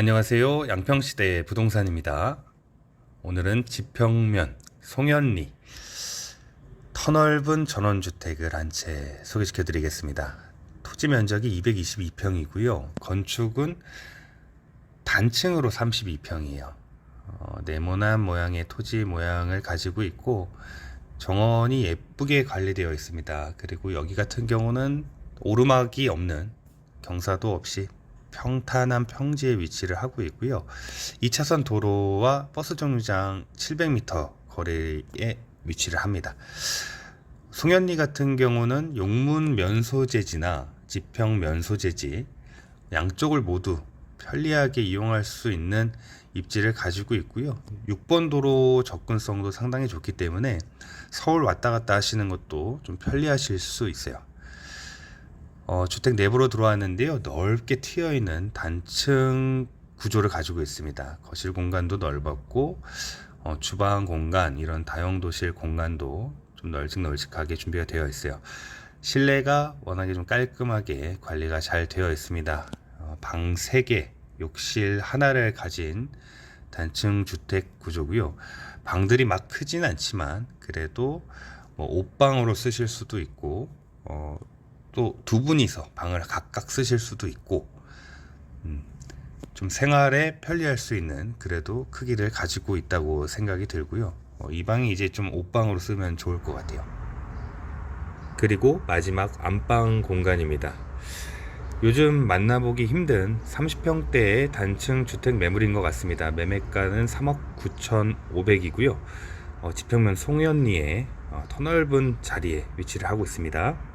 안녕하세요. 양평시대의 부동산입니다. 오늘은 지평면 송현리 터넓은 전원주택을 한 채 소개시켜 드리겠습니다. 토지 면적이 222평이고요. 건축은 단층으로 32평이에요. 어, 네모난 모양의 토지 모양을 가지고 있고 정원이 예쁘게 관리되어 있습니다. 그리고 여기 같은 경우는 오르막이 없는 경사도 없이 평탄한 평지에 위치를 하고 있고요. 2차선 도로와 버스 정류장 700m 거리에 위치를 합니다. 송현리 같은 경우는 용문 면소재지나 지평 면소재지 양쪽을 모두 편리하게 이용할 수 있는 입지를 가지고 있고요. 6번 도로 접근성도 상당히 좋기 때문에 서울 왔다 갔다 하시는 것도 좀 편리하실 수 있어요. 어, 주택 내부로 들어왔는데요. 넓게 트여 있는 단층 구조를 가지고 있습니다. 거실 공간도 넓었고 어, 주방 공간 이런 다용도실 공간도 좀 널찍널찍하게 준비가 되어 있어요. 실내가 워낙에 좀 깔끔하게 관리가 잘 되어 있습니다. 어, 방 3개, 욕실 하나를 가진 단층 주택 구조고요. 방들이 막 크진 않지만 그래도 뭐 옷방으로 쓰실 수도 있고 어, 또 두 분이서 방을 각각 쓰실 수도 있고 음, 좀 생활에 편리할 수 있는 그래도 크기를 가지고 있다고 생각이 들고요. 어, 이 방이 이제 좀 옷방으로 쓰면 좋을 것 같아요. 그리고 마지막 안방 공간입니다. 요즘 만나보기 힘든 30평대의 단층 주택 매물인 것 같습니다. 매매가는 3억 9,500이고요. 어, 지평면 송현리의 어, 터넓은 자리에 위치를 하고 있습니다.